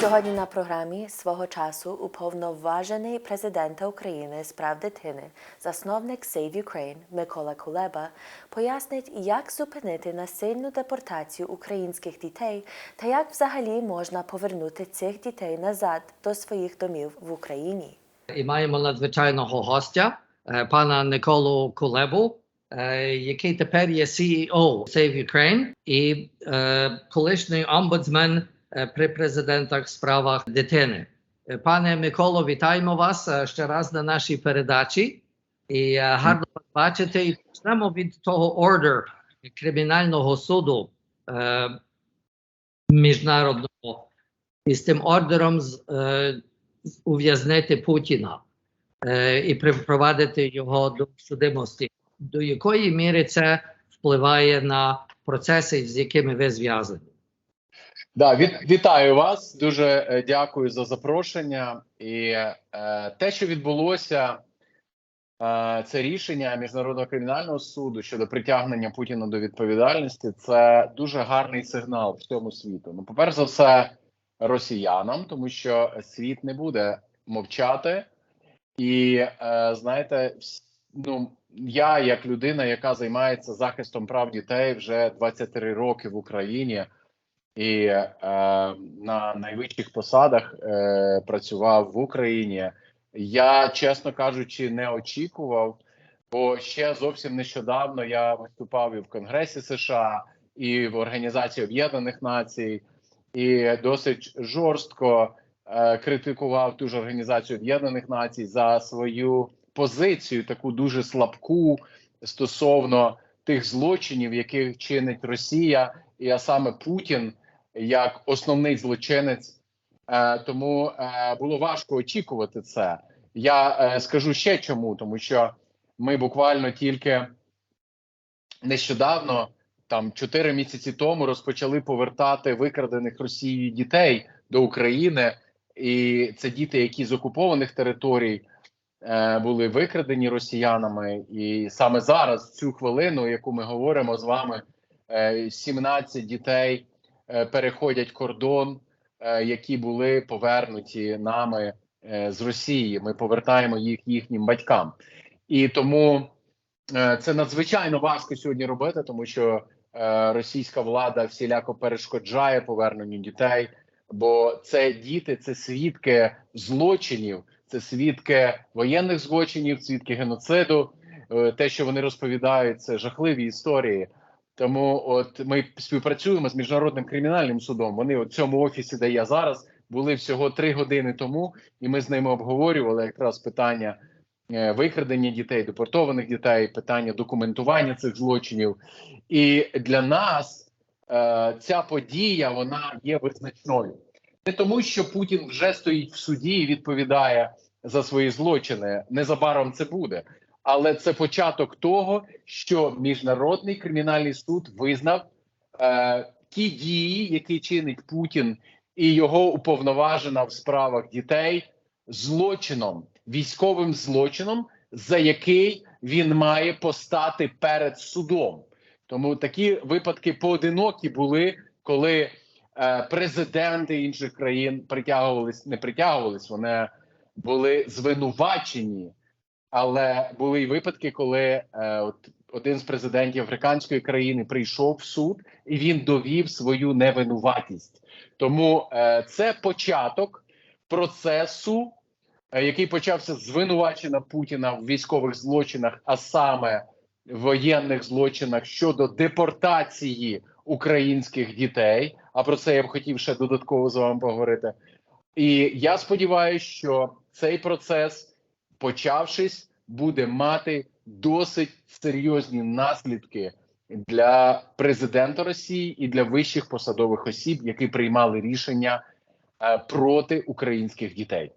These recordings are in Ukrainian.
Сьогодні на програмі свого часу уповноважений президента України з прав дитини, засновник Save Ukraine Микола Кулеба пояснить, як зупинити насильну депортацію українських дітей та як взагалі можна повернути цих дітей назад до своїх домів в Україні. І маємо надзвичайного гостя, е, пана Николу Кулебу, е, який тепер є CEO Save Ukraine і е, колишній омбудсмен при президентах справах дитини. Е, Пане Миколо, вітаємо вас е, ще раз на нашій передачі. І е, гарно вас бачити. І почнемо від того ордер кримінального суду е, міжнародного. І з тим ордером з, е, ув'язнити Путіна е, і припровадити його до судимості. До якої міри це впливає на процеси, з якими ви зв'язані? Да, від, вітаю вас. Дуже е, дякую за запрошення. І е, те, що відбулося, е, це рішення міжнародного кримінального суду щодо притягнення Путіна до відповідальності. Це дуже гарний сигнал всьому світу. Ну, по-перше за все, росіянам, тому що світ не буде мовчати. І е, знаєте, ну я, як людина, яка займається захистом прав дітей вже 23 роки в Україні і е, на найвищих посадах е, працював в Україні. Я, чесно кажучи, не очікував, бо ще зовсім нещодавно я виступав і в Конгресі США, і в Організації Об'єднаних Націй, і досить жорстко е, критикував ту ж Організацію Об'єднаних Націй за свою позицію, таку дуже слабку стосовно тих злочинів, які чинить Росія, і а саме Путін як основний злочинець. Е, тому е, було важко очікувати це. Я е, скажу ще чому, тому що ми буквально тільки нещодавно, там 4 місяці тому, розпочали повертати викрадених Росією дітей до України, і це діти, які з окупованих територій були викрадені росіянами. І саме зараз, в цю хвилину, яку ми говоримо з вами, е, 17 дітей переходять кордон, е, які були повернуті нами е, з Росії. Ми повертаємо їх їхнім батькам, і тому е, це надзвичайно важко сьогодні робити, тому що е, російська влада всіляко перешкоджає поверненню дітей, бо це діти, це свідки злочинів, це свідки воєнних злочинів, свідки геноциду. Е, Те, що вони розповідають, це жахливі історії. Тому от ми співпрацюємо з міжнародним кримінальним судом. Вони в цьому офісі, де я зараз, були всього три години тому, і ми з ними обговорювали якраз питання е, викрадення дітей, депортованих дітей, питання документування цих злочинів. І для нас е, ця подія вона є визначною. Не тому, що Путін вже стоїть в суді і відповідає за свої злочини. Незабаром це буде. Але це початок того, що міжнародний кримінальний суд визнав е, ті дії, які чинить Путін і його уповноважена в справах дітей, злочином, військовим злочином, за який він має постати перед судом. Тому такі випадки поодинокі були, коли е, президенти інших країн притягувались, не притягувались, вони були звинувачені. Але були й випадки, коли е, от один з президентів африканської країни прийшов в суд і він довів свою невинуватість. Тому е, це початок процесу, е, який почався з звинувачення Путіна в військових злочинах, а саме воєнних злочинах щодо депортації українських дітей. А про це я б хотів ще додатково з вами поговорити. І я сподіваюся, що цей процес, почавшись, буде мати досить серйозні наслідки для президента Росії і для вищих посадових осіб, які приймали рішення е, проти українських дітей.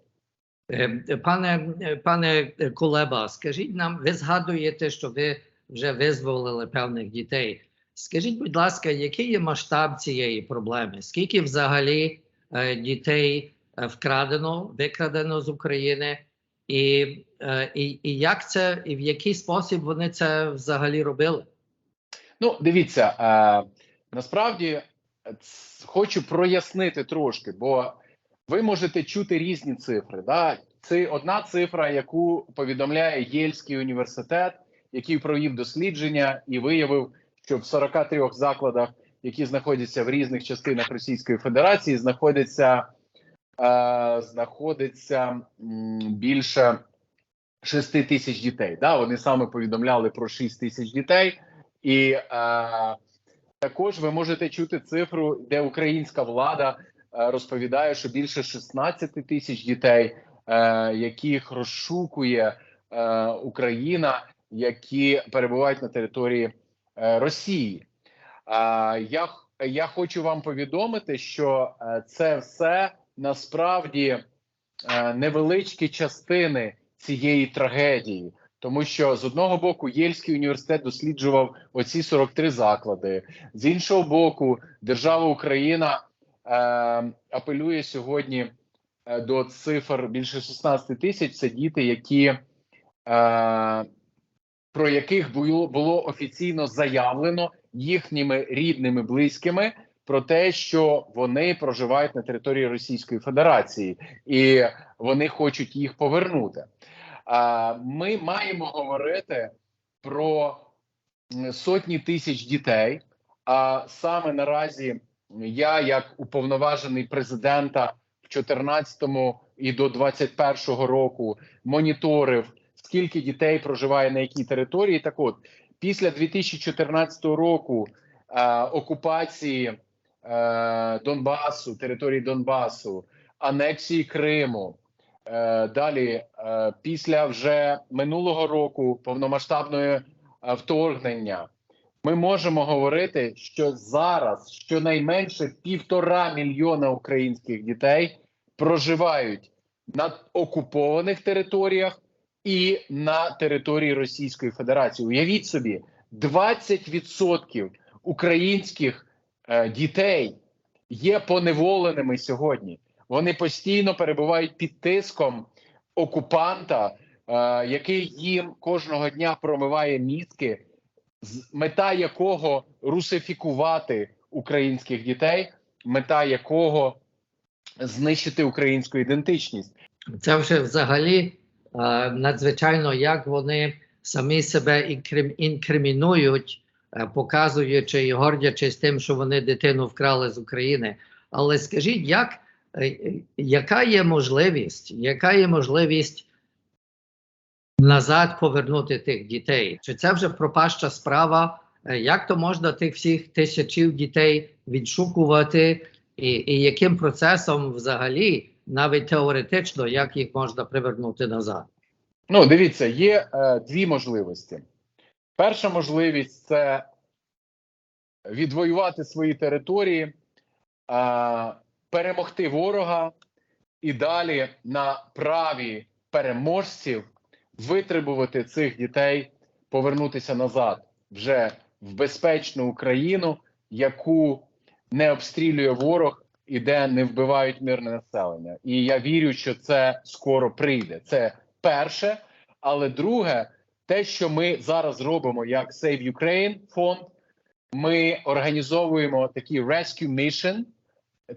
Е, Пане, е, пане Кулеба, скажіть нам, ви згадуєте, що ви вже визволили певних дітей. Скажіть, будь ласка, який є масштаб цієї проблеми? Скільки взагалі дітей вкрадено, викрадено з України, і, е, і, і як це, і в який спосіб вони це взагалі робили? Ну, дивіться, е, насправді хочу прояснити трошки, бо ви можете чути різні цифри. Да? Це одна цифра, яку повідомляє Єльський університет, який провів дослідження і виявив, що в 43 закладах, які знаходяться в різних частинах Російської Федерації, знаходиться, е, знаходиться більше 6 тисяч дітей. Да? Вони саме повідомляли про 6 тисяч дітей, і е, також ви можете чути цифру, де українська влада е, розповідає, що більше 16 тисяч дітей, е, яких розшукує е, Україна, які перебувають на території е, Росії. Я, я хочу вам повідомити, що е, це все насправді е, невеличкі частини цієї трагедії. Тому що з одного боку Єльський університет досліджував оці 43 заклади, з іншого боку, держава Україна е, апелює сьогодні е, до цифр більше 16 тисяч. Це діти, які е, про яких було, було офіційно заявлено їхніми рідними близькими про те, що вони проживають на території Російської Федерації, і вони хочуть їх повернути. Ми маємо говорити про сотні тисяч дітей. А саме наразі я, як уповноважений президента в 14 і до 21 року, моніторив скільки дітей проживає на якій території. Так от, після 2014 року е, окупації е, Донбасу, території Донбасу, анексії Криму. Е, далі, е, після вже минулого року повномасштабної вторгнення, ми можемо говорити, що зараз щонайменше півтора мільйона українських дітей проживають на окупованих територіях і на території Російської Федерації. Уявіть собі, 20% українських дітей є поневоленими сьогодні. Вони постійно перебувають під тиском окупанта, е, який їм кожного дня промиває мізки, мета якого русифікувати українських дітей, мета якого знищити українську ідентичність. Це вже взагалі е, надзвичайно, як вони самі себе інкрим- інкримінують, е, показуючи і гордячись тим, що вони дитину вкрали з України. Але скажіть, як, е, е, яка є можливість, яка є можливість назад повернути тих дітей? Чи це вже пропаща справа? Е, Як то можна тих всіх тисячів дітей відшукувати, і, і яким процесом взагалі, навіть теоретично, як їх можна привернути назад? Ну, дивіться, є е, дві можливості. Перша можливість це відвоювати свої території, перемогти ворога і далі на праві переможців витребувати цих дітей, повернутися назад вже в безпечну Україну, яку не обстрілює ворог і де не вбивають мирне населення. І я вірю, що це скоро прийде. Це перше. Але друге, те, що ми зараз робимо, як Save Ukraine фонд, ми організовуємо такі rescue mission.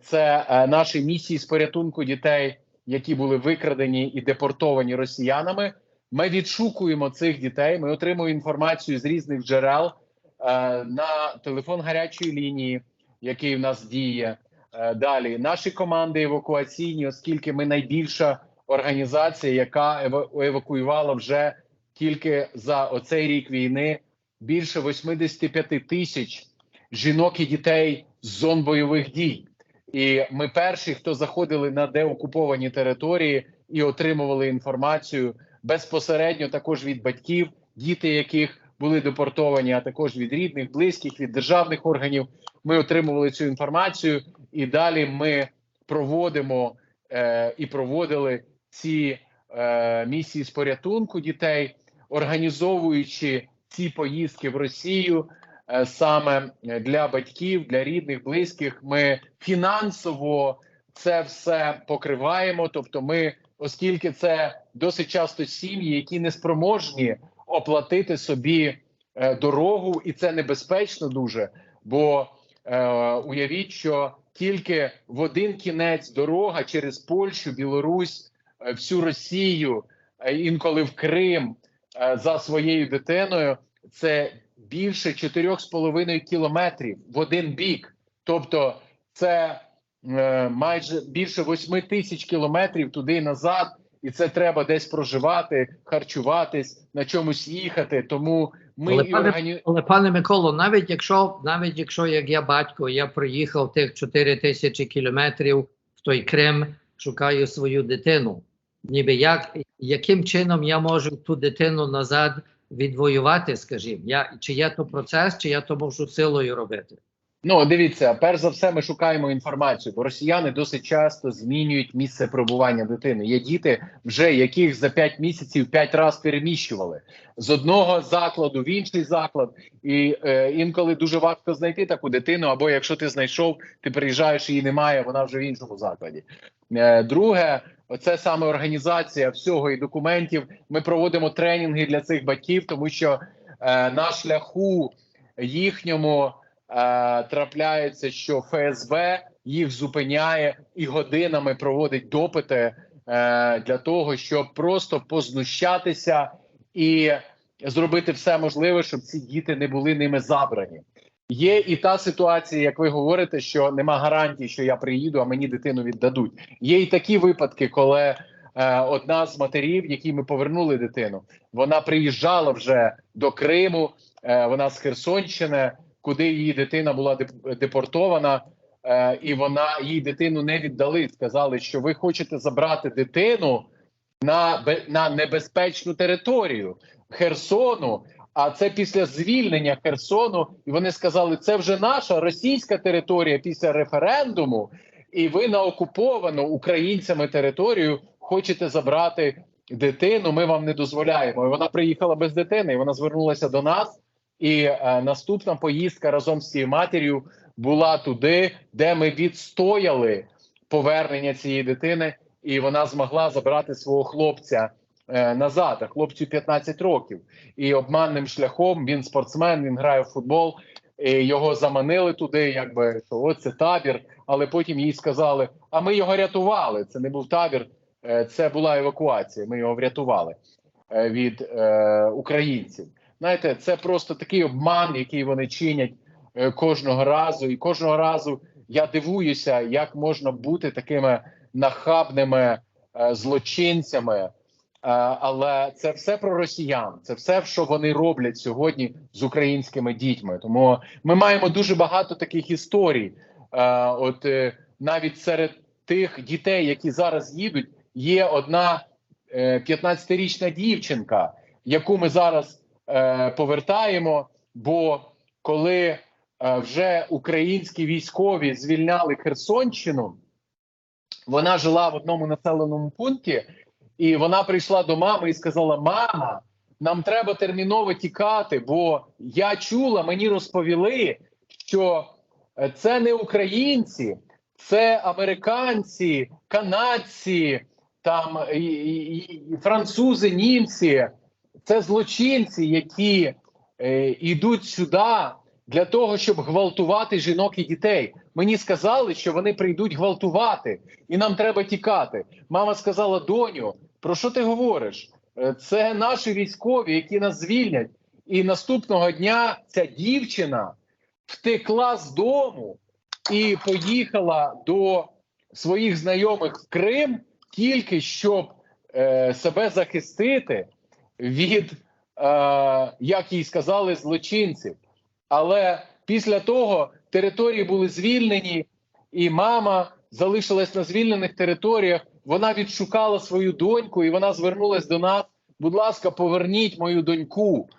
Це е, наші місії з порятунку дітей, які були викрадені і депортовані росіянами. Ми відшукуємо цих дітей. Ми отримуємо інформацію з різних джерел е, на телефон гарячої лінії, який в нас діє. Е, далі наші команди евакуаційні, оскільки ми найбільша організація, яка ева- евакуювала вже тільки за оцей рік війни більше 85 тисяч жінок і дітей з зон бойових дій. І ми перші, хто заходили на деокуповані території і отримували інформацію безпосередньо також від батьків, діти яких були депортовані, а також від рідних, близьких, від державних органів. Ми отримували цю інформацію, і далі ми проводимо е, і проводили ці е, місії з порятунку дітей, організовуючи ці поїздки в Росію е, саме для батьків, для рідних, близьких. Ми фінансово це все покриваємо. Тобто, ми, оскільки це досить часто сім'ї, які не спроможні оплатити собі е, дорогу, і це небезпечно дуже. Бо Е, уявіть, що тільки в один кінець дорога через Польщу, Білорусь, е, всю Росію, інколи в Крим за своєю дитиною. Це більше 4,5 кілометрів в один бік. Тобто, це е, майже більше 8 тисяч кілометрів туди і назад, і це треба десь проживати, харчуватись, на чомусь їхати. Тому ми Але і пане- органі... Але пане Миколо, навіть якщо навіть якщо як я батько, я проїхав тих 4 тисячі кілометрів в той Крим, шукаю свою дитину. Ніби як яким чином я можу ту дитину назад відвоювати, скажімо, я чи є то процес, чи я то можу силою робити? Ну, дивіться, перш за все, ми шукаємо інформацію, бо росіяни досить часто змінюють місце перебування дитини. Є діти, вже яких за 5 місяців 5 разів переміщували з одного закладу в інший заклад, і е, інколи дуже важко знайти таку дитину. Або якщо ти знайшов, ти приїжджаєш, її немає, вона вже в іншому закладі. Е, друге, це саме організація всього і документів. Ми проводимо тренінги для цих батьків, тому що е, на шляху їхньому. Е, трапляється, що ФСБ їх зупиняє і годинами проводить допити е, для того, щоб просто познущатися і зробити все можливе, щоб ці діти не були ними забрані. Є і та ситуація, як ви говорите, що нема гарантії, що я приїду, а мені дитину віддадуть. Є і такі випадки, коли е, одна з матерів, якій ми повернули дитину, вона приїжджала вже до Криму, е, вона з Херсонщини куди її дитина була деп- депортована, е, і вона їй дитину не віддали. Сказали, що ви хочете забрати дитину на, на небезпечну територію Херсону. А це після звільнення Херсону, і вони сказали, це вже наша російська територія після референдуму, і ви на окуповану українцями територію хочете забрати дитину. Ми вам не дозволяємо. І вона приїхала без дитини. і Вона звернулася до нас. І е, наступна поїздка разом з цією матір'ю була туди, де ми відстояли повернення цієї дитини, і вона змогла забрати свого хлопця назад. А хлопцю 15 років. І обманним шляхом він спортсмен, він грає в футбол. І його заманили туди, якби що от це табір. Але потім їй сказали: а ми його рятували. Це не був табір, е, це була евакуація. Ми його врятували е, від е, українців. Знаєте, це просто такий обман, який вони чинять е, кожного разу. І кожного разу я дивуюся, як можна бути такими нахабними е, злочинцями. Е, але це все про росіян, це все, що вони роблять сьогодні з українськими дітьми. Тому ми маємо дуже багато таких історій. Е, от е, навіть серед тих дітей, які зараз їдуть, є одна е, 15-річна дівчинка, яку ми зараз повертаємо. Бо коли вже українські військові звільняли Херсонщину, вона жила в одному населеному пункті, і вона прийшла до мами і сказала: Мама, нам треба терміново тікати, бо я чула, мені розповіли, що е, це не українці, це американці, канадці, там і, і, і французи, німці. Це злочинці, які е, йдуть сюди для того, щоб гвалтувати жінок і дітей. Мені сказали, що вони прийдуть гвалтувати, і нам треба тікати. Мама сказала: доню, про що ти говориш? Е, Це наші військові, які нас звільнять. І наступного дня ця дівчина втекла з дому і поїхала до своїх знайомих в Крим тільки щоб е, себе захистити від, е, як їй сказали, злочинців. Але після того території були звільнені, і мама залишилась на звільнених територіях. Вона відшукала свою доньку, і вона звернулась до нас. Будь ласка, поверніть мою доньку.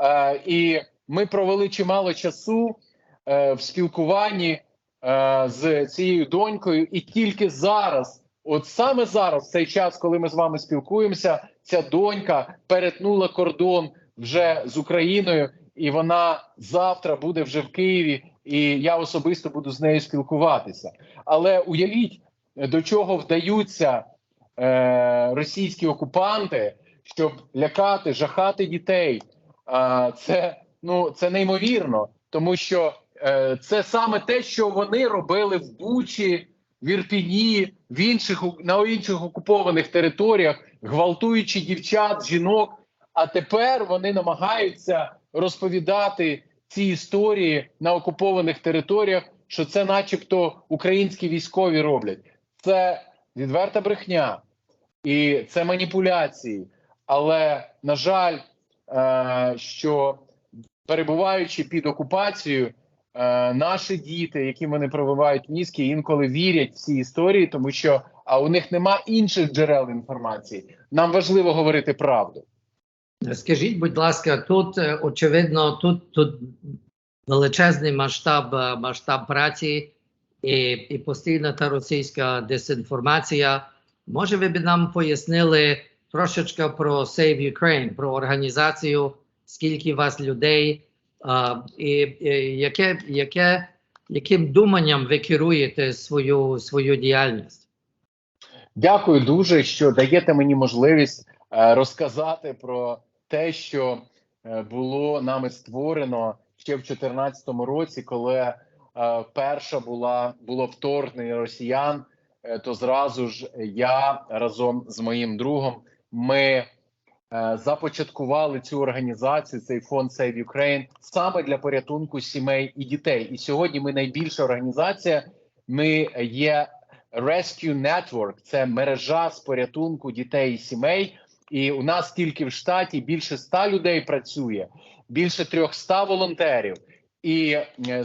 Е, і ми провели чимало часу е, в спілкуванні е, з цією донькою, і тільки зараз, от саме зараз, в цей час, коли ми з вами спілкуємося, ця донька перетнула кордон вже з Україною, і вона завтра буде вже в Києві, і я особисто буду з нею спілкуватися. Але уявіть, до чого вдаються е, російські окупанти, щоб лякати, жахати дітей. А, це ну це неймовірно, тому що Е, Це саме те, що вони робили в Бучі, в Ірпіні, в інших на інших окупованих територіях, гвалтуючи дівчат, жінок. А тепер вони намагаються розповідати ці історії на окупованих територіях, що це, начебто, українські військові роблять. Це відверта брехня і це маніпуляції. Але на жаль, е, що перебуваючи під окупацією, е, наші діти, яким вони пробивають мізки, інколи вірять в ці історії, тому що а у них нема інших джерел інформації. Нам важливо говорити правду. Скажіть, будь ласка, тут е, очевидно, тут, тут величезний масштаб е, масштаб праці і, і постійна та російська дезінформація. Може, ви б нам пояснили трошечки про Save Ukraine, про організацію, скільки вас людей, е, і, і яке, яке, яким думанням ви керуєте свою, свою діяльність? Дякую дуже, що даєте мені можливість розказати про те, що е, було нами створено ще в 2014 році, коли е, перша була було вторгнення росіян. е, то зразу ж я разом з моїм другом ми е, започаткували цю організацію, цей фонд Save Ukraine, саме для порятунку сімей і дітей. І сьогодні ми найбільша організація. Ми є Rescue Network – це мережа з порятунку дітей і сімей. І у нас тільки в штаті більше ста людей працює, більше 300 волонтерів, і е,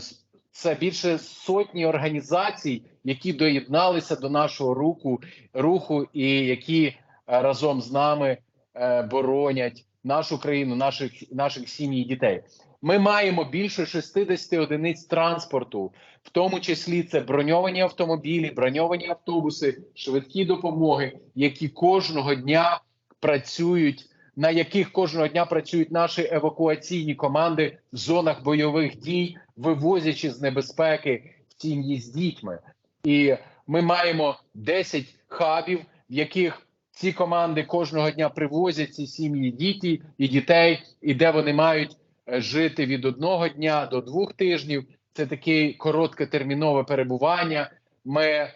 це більше сотні організацій, які доєдналися до нашого руху, руху і які е, разом з нами е, боронять нашу країну, наших наших сім'ї дітей. Ми маємо більше 60 одиниць транспорту, в тому числі це броньовані автомобілі, броньовані автобуси, швидкі допомоги, які кожного дня працюють, на яких кожного дня працюють наші евакуаційні команди в зонах бойових дій, вивозячи з небезпеки в сім'ї з дітьми. І ми маємо 10 хабів, в яких ці команди кожного дня привозять ці сім'ї, діти і дітей, і де вони мають е, жити від одного дня до двох тижнів. Це таке короткотермінове перебування. Ми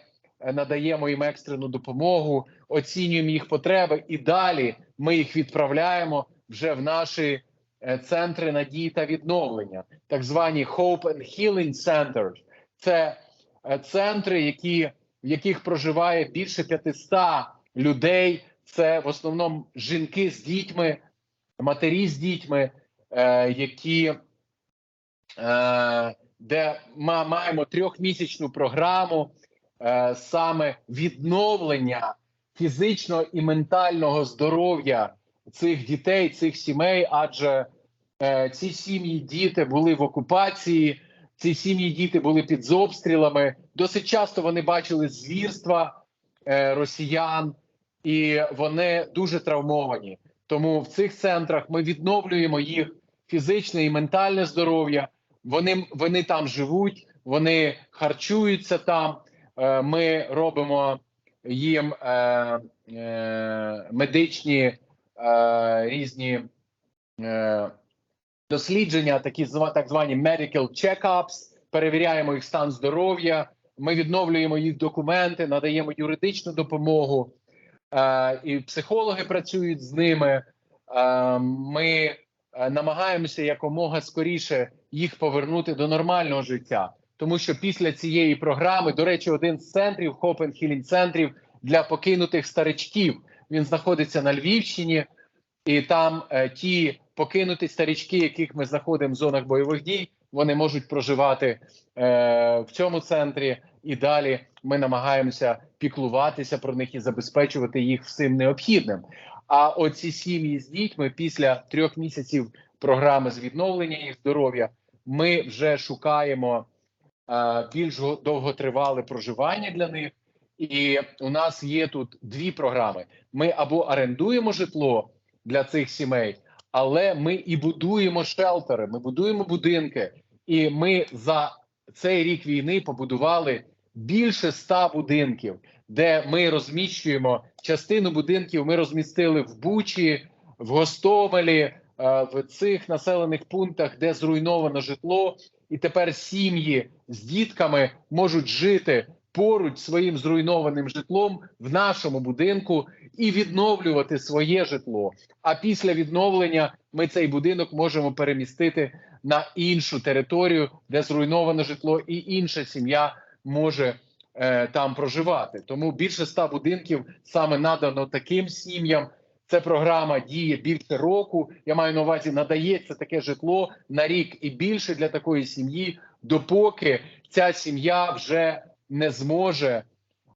надаємо їм екстрену допомогу, оцінюємо їх потреби, і далі ми їх відправляємо вже в наші е, центри надії та відновлення, так звані Hope and Healing Centers. Це е, центри, які, в яких проживає більше 500 людей. Це в основному жінки з дітьми, матері з дітьми, е, які е, де ми маємо трьохмісячну програму е, саме відновлення фізичного і ментального здоров'я цих дітей, цих сімей, адже е, ці сім'ї діти були в окупації, ці сім'ї діти були під обстрілами. Досить часто вони бачили звірства е, росіян, і вони дуже травмовані. Тому в цих центрах ми відновлюємо їх фізичне і ментальне здоров'я. Вони, вони там живуть, вони харчуються там. Е, Ми робимо їм е, е, медичні різні дослідження, такі так звані medical check-ups, перевіряємо їх стан здоров'я. Ми відновлюємо їх документи, надаємо юридичну допомогу. І психологи працюють з ними. Ми намагаємося якомога скоріше їх повернути до нормального життя. Тому що після цієї програми, до речі, один з центрів Healing центрів для покинутих старичків. Він знаходиться на Львівщині, і там е, ті покинуті старички, яких ми знаходимо в зонах бойових дій, вони можуть проживати е, в цьому центрі. І далі ми намагаємося піклуватися про них і забезпечувати їх всім необхідним. А оці сім'ї з дітьми після трьох місяців програми з відновлення їх здоров'я ми вже шукаємо більш го- довготривале проживання для них. І у нас є тут дві програми: ми або орендуємо житло для цих сімей, але ми і будуємо шелтери, ми будуємо будинки, і ми за цей рік війни побудували більше ста будинків, де ми розміщуємо частину будинків. Ми розмістили в Бучі, в Гостомелі, е, в цих населених пунктах, де зруйновано житло, і тепер сім'ї з дітками можуть жити поруч своїм зруйнованим житлом в нашому будинку і відновлювати своє житло. А після відновлення ми цей будинок можемо перемістити на іншу територію, де зруйноване житло, і інша сім'я може е, там проживати. Тому більше ста будинків саме надано таким сім'ям. Це програма діє більше року. Я маю на увазі, надається таке житло на рік і більше для такої сім'ї, допоки ця сім'я вже не зможе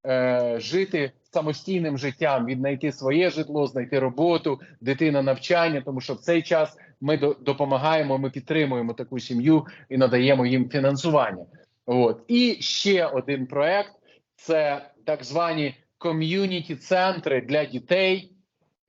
е, жити самостійним життям, віднайти своє житло, знайти роботу, дитина навчання, тому що в цей час ми до, допомагаємо, ми підтримуємо таку сім'ю і надаємо їм фінансування. От і ще один проект це так звані ком'юніті центри для дітей.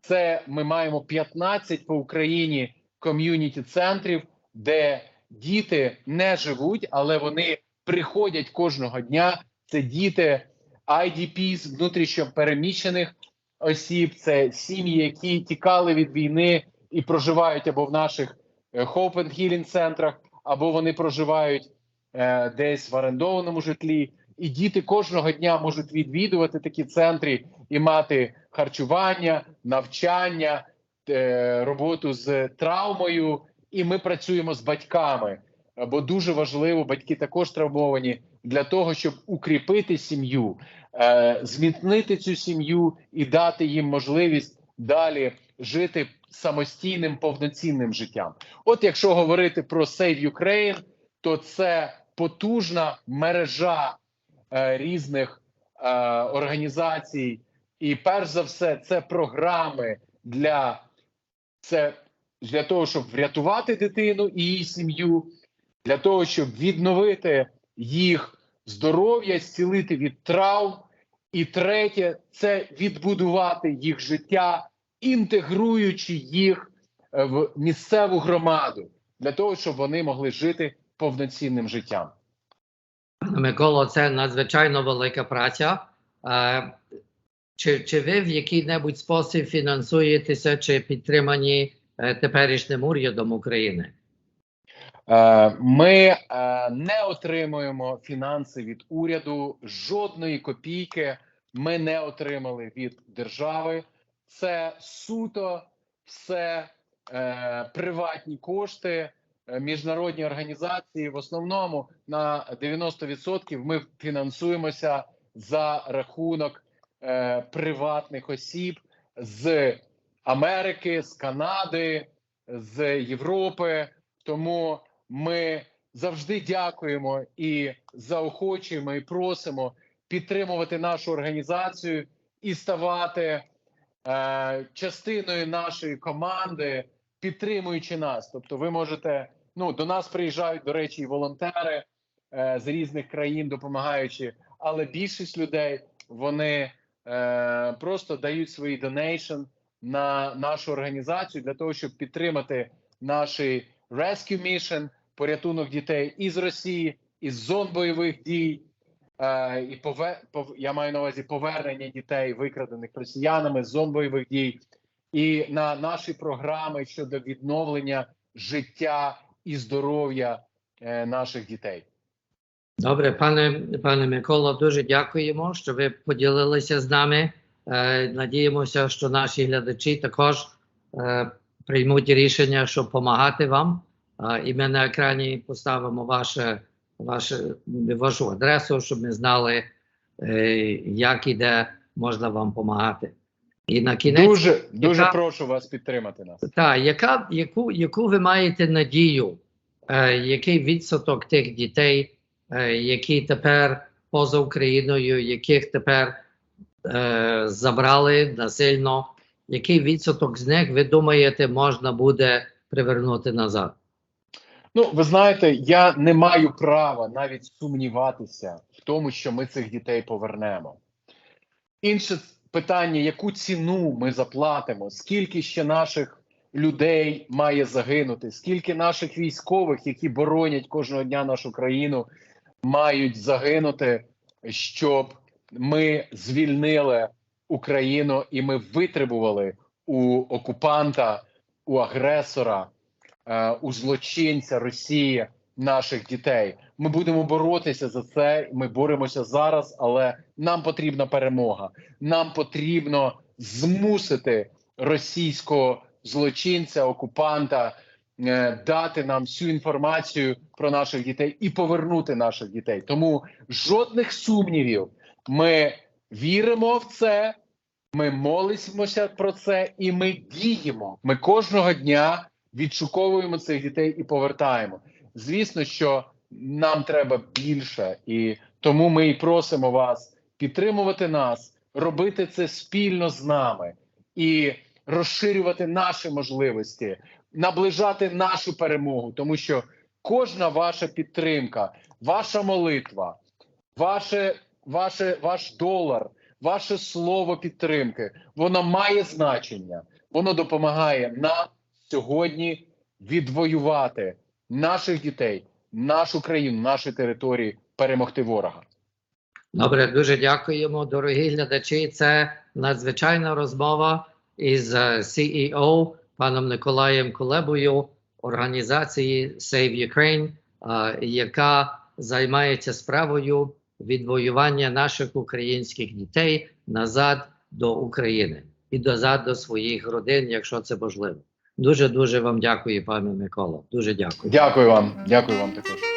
Це ми маємо 15 по Україні ком'юніті центрів, де діти не живуть, але вони приходять кожного дня. Це діти IDPs, внутрішньо переміщених осіб, це сім'ї, які тікали від війни і проживають або в наших е, Hope and Healing центрах, або вони проживають е, десь в орендованому житлі. І діти кожного дня можуть відвідувати такі центри і мати харчування, навчання, е, роботу з травмою. І ми працюємо з батьками, бо дуже важливо, батьки також травмовані для того, щоб укріпити сім'ю, е, зміцнити цю сім'ю і дати їм можливість далі жити самостійним повноцінним життям. От якщо говорити про Save Ukraine, то це потужна мережа різних е, організацій, і перш за все, це програми для це для того, щоб врятувати дитину і її сім'ю, для того, щоб відновити їх здоров'я, зцілити від травм. І третє це відбудувати їх життя, інтегруючи їх е, в місцеву громаду для того, щоб вони могли жити повноцінним життям. Пане Миколо, це надзвичайно велика праця. Е, Чи, чи ви в який-небудь спосіб фінансуєтеся чи підтримані е, теперішнім урядом України? Е, Ми не отримуємо фінанси від уряду, жодної копійки ми не отримали від держави. Це суто все приватні кошти, міжнародні організації. В основному на 90% ми фінансуємося за рахунок е, приватних осіб з Америки, з Канади, з Європи. Тому ми завжди дякуємо і заохочуємо і просимо підтримувати нашу організацію і ставати е, частиною нашої команди, підтримуючи нас. Тобто, ви можете ну до нас приїжджають до речі, волонтери е, з різних країн, допомагаючи, але більшість людей вони е, просто дають свої донейшн на нашу організацію для того, щоб підтримати наші Rescue Mission, порятунок дітей із Росії, із зон бойових дій, е, і пове, пов, я маю на увазі повернення дітей, викрадених росіянами з зон бойових дій, і на наші програми щодо відновлення життя і здоров'я е, наших дітей. Добре, пане, пане Миколо, дуже дякуємо, що ви поділилися з нами. Е, надіємося, що наші глядачі також е, приймуть рішення, щоб допомагати вам. І ми на екрані поставимо ваше, ваше, вашу адресу, щоб ми знали, як і де можна вам допомагати. І на кінець, Дуже дуже яка- прошу вас підтримати нас. та, яка, яку, яку ви маєте надію, е, який відсоток тих дітей, е, які тепер поза Україною, яких тепер е, забрали насильно, який відсоток з них, ви думаєте, можна буде привернути назад? Ну, ви знаєте, я не маю права навіть сумніватися в тому, що ми цих дітей повернемо. Інше питання: яку ціну ми заплатимо? Скільки ще наших людей має загинути? Скільки наших військових, які боронять кожного дня нашу країну, мають загинути, щоб ми звільнили Україну і ми витребували у окупанта, у агресора, е, у злочинця Росії наших дітей. Ми будемо боротися за це. Ми боремося зараз, але нам потрібна перемога. Нам потрібно змусити російського злочинця, окупанта е, дати нам всю інформацію про наших дітей і повернути наших дітей. Тому жодних сумнівів. Ми віримо в це. Ми молимося про це, і ми діємо. Ми кожного дня відшуковуємо цих дітей і повертаємо. Звісно, що нам треба більше, і тому ми і просимо вас підтримувати нас, робити це спільно з нами і розширювати наші можливості, наближати нашу перемогу, тому що кожна ваша підтримка, ваша молитва, ваше, ваше, ваш долар, ваше слово підтримки, воно має значення. Воно допомагає нам сьогодні відвоювати наших дітей, нашу країну, наші території, перемогти ворога. Добре, дуже дякуємо, дорогі глядачі. Це надзвичайна розмова із е, CEO паном Николаєм Кулебою організації Save Ukraine, е, яка займається справою відвоювання наших українських дітей назад до України і назад до своїх родин, якщо це можливо. Дуже дуже вам дякую, пане Микола. Дуже дякую. Дякую вам, дякую вам також.